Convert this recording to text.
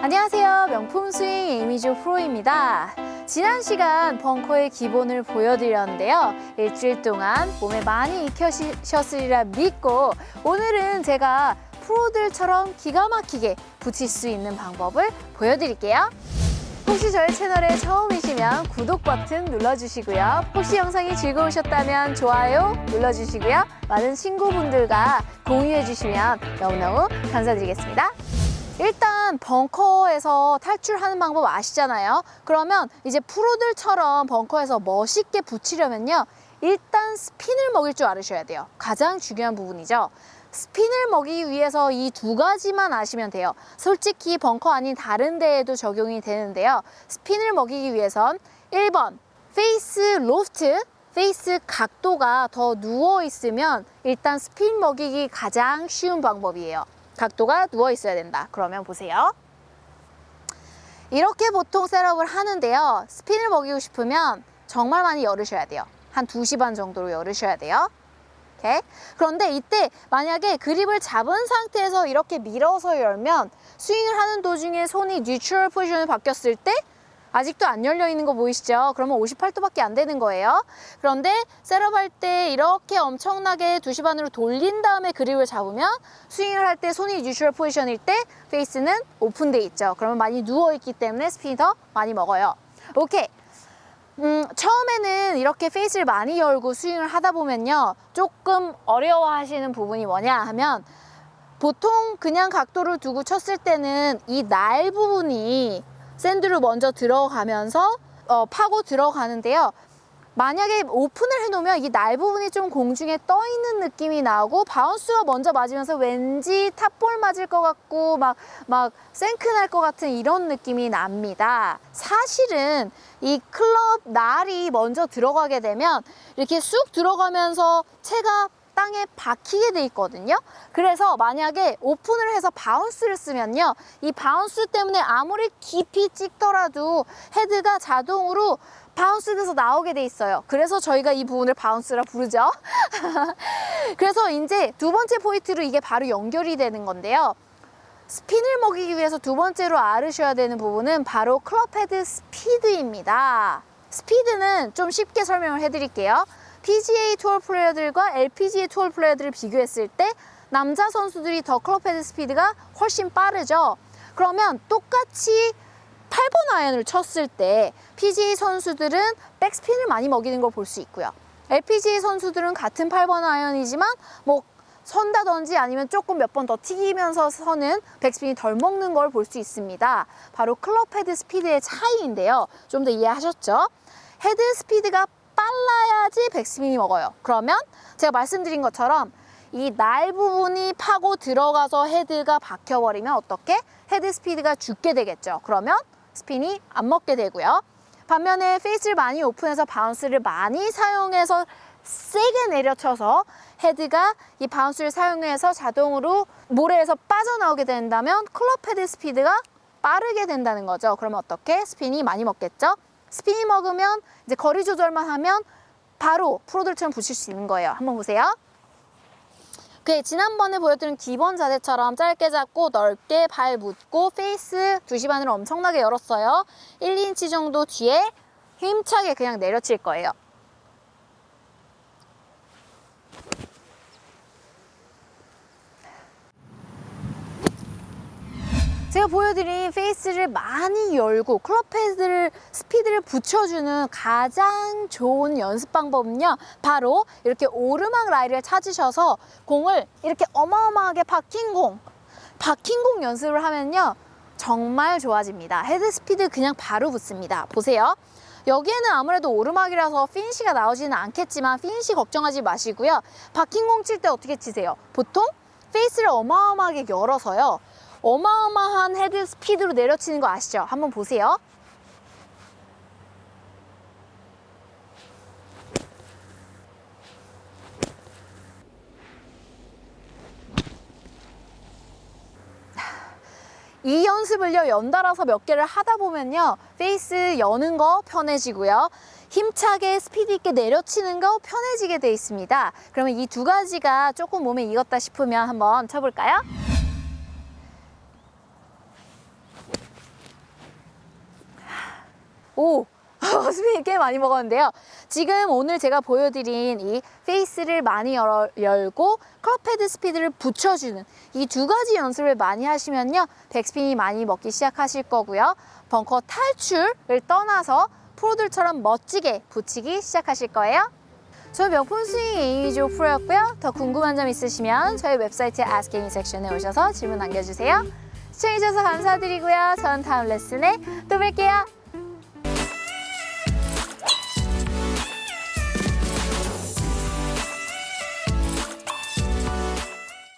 안녕하세요. 명품 스윙 이미조 프로입니다. 지난 시간 벙커의 기본을 보여드렸는데요. 일주일 동안 몸에 많이 익혀셨으리라 믿고 오늘은 제가 프로들처럼 기가 막히게 붙일 수 있는 방법을 보여드릴게요. 혹시 저희 채널에 처음이시면 구독 버튼 눌러주시고요. 혹시 영상이 즐거우셨다면 좋아요 눌러주시고요. 많은 친구분들과 공유해주시면 너무너무 감사드리겠습니다. 일단 벙커에서 탈출하는 방법 아시잖아요. 그러면 이제 프로들처럼 벙커에서 멋있게 붙이려면요. 일단 스핀을 먹일 줄 알으셔야 돼요. 가장 중요한 부분이죠. 스핀을 먹이기 위해서 이 두 가지만 아시면 돼요. 솔직히 벙커 아닌 다른 데에도 적용이 되는데요. 스핀을 먹이기 위해선 1번 페이스 로프트 페이스 각도가 더 누워 있으면 일단 스핀 먹이기 가장 쉬운 방법이에요. 각도가 누워 있어야 된다. 그러면 보세요. 이렇게 보통 셋업을 하는데요. 스핀을 먹이고 싶으면 정말 많이 열으셔야 돼요. 한 2시 반 정도로 열으셔야 돼요. 오케이? 그런데 이때 만약에 그립을 잡은 상태에서 이렇게 밀어서 열면 스윙을 하는 도중에 손이 뉴트럴 포지션을 바뀌었을 때 아직도 안 열려 있는 거 보이시죠? 그러면 58도밖에 안 되는 거예요. 그런데 셋업 할 때 이렇게 엄청나게 2시 반으로 돌린 다음에 그립을 잡으면 스윙을 할 때 손이 뉴트럴 포지션일 때 페이스는 오픈돼 있죠. 그러면 많이 누워 있기 때문에 스핀이 더 많이 먹어요. 오케이. 음, 처음에는 이렇게 페이스를 많이 열고 스윙을 하다 보면요. 조금 어려워 하시는 부분이 뭐냐 하면 보통 그냥 각도를 두고 쳤을 때는 이 날 부분이 샌드로 먼저 들어가면서 어, 파고 들어가는데요. 만약에 오픈을 해놓으면 이 날 부분이 좀 공중에 떠 있는 느낌이 나고 바운스가 먼저 맞으면서 왠지 탑볼 맞을 것 같고 막 막 생크 날 것 같은 이런 느낌이 납니다. 사실은 이 클럽 날이 먼저 들어가게 되면 이렇게 쑥 들어가면서 채가 땅에 박히게 돼 있거든요. 그래서 만약에 오픈을 해서 바운스를 쓰면요. 이 바운스 때문에 아무리 깊이 찍더라도 헤드가 자동으로 바운스 돼서 나오게 돼 있어요. 그래서 저희가 이 부분을 바운스라 부르죠. 그래서 이제 두 번째 포인트로 이게 바로 연결이 되는 건데요. 스핀을 먹이기 위해서 두 번째로 알으셔야 되는 부분은 바로 클럽 헤드 스피드입니다. 스피드는 좀 쉽게 설명을 해드릴게요. PGA 투어 플레이어들과 LPGA 투어 플레이어들을 비교했을 때 남자 선수들이 더 클럽 헤드 스피드가 훨씬 빠르죠. 그러면 똑같이 8번 아이언을 쳤을 때 PGA 선수들은 백스핀을 많이 먹이는 걸 볼 수 있고요. LPGA 선수들은 같은 8번 아이언이지만 뭐 선다든지 아니면 조금 몇 번 더 튀기면서 서는 백스핀이 덜 먹는 걸 볼 수 있습니다. 바로 클럽 헤드 스피드의 차이인데요. 좀 더 이해하셨죠? 헤드 스피드가 빨라야지 백스핀이 먹어요. 그러면 제가 말씀드린 것처럼 이 날 부분이 파고 들어가서 헤드가 박혀버리면 어떻게? 헤드 스피드가 죽게 되겠죠. 그러면 스핀이 안 먹게 되고요. 반면에 페이스를 많이 오픈해서 바운스를 많이 사용해서 세게 내려쳐서 헤드가 이 바운스를 사용해서 자동으로 모래에서 빠져나오게 된다면 클럽 헤드 스피드가 빠르게 된다는 거죠. 그러면 어떻게? 스핀이 많이 먹겠죠? 스핀이 먹으면 이제 거리 조절만 하면 바로 프로들처럼 붙일 수 있는 거예요. 한번 보세요. 그 지난번에 보여드린 기본 자세처럼 짧게 잡고 넓게 발 묻고 페이스 두시 반으로 엄청나게 열었어요. 1, 2인치 정도 뒤에 힘차게 그냥 내려칠 거예요. 보여드린 페이스를 많이 열고 클럽 헤드를 스피드를 붙여주는 가장 좋은 연습 방법은요 바로 이렇게 오르막 라이를 찾으셔서 공을 이렇게 어마어마하게 박힌 공 박힌 공 연습을 하면요 정말 좋아집니다. 헤드 스피드 그냥 바로 붙습니다. 보세요. 여기에는 아무래도 오르막이라서 피니시가 나오지는 않겠지만 피니시 걱정하지 마시고요. 박힌 공 칠 때 어떻게 치세요? 보통 페이스를 어마어마하게 열어서요 어마어마한 헤드 스피드로 내려치는 거 아시죠? 한번 보세요. 이 연습을요 연달아서 몇 개를 하다 보면요 페이스 여는 거 편해지고요 힘차게 스피드 있게 내려치는 거 편해지게 돼 있습니다 그러면 이 두 가지가 조금 몸에 익었다 싶으면 한번 쳐볼까요? 오, 스피드 꽤 많이 먹었는데요. 지금 오늘 제가 보여드린 이 페이스를 많이 열, 열고 클럽헤드 스피드를 붙여주는 이 두 가지 연습을 많이 하시면요. 백스핀이 많이 먹기 시작하실 거고요. 벙커 탈출을 떠나서 프로들처럼 멋지게 붙이기 시작하실 거예요. 저희 명품 스윙 에이미조 프로였고요. 더 궁금한 점 있으시면 저희 웹사이트 Ask Any 섹션에 오셔서 질문 남겨주세요. 시청해주셔서 감사드리고요. 저는 다음 레슨에 또 뵐게요.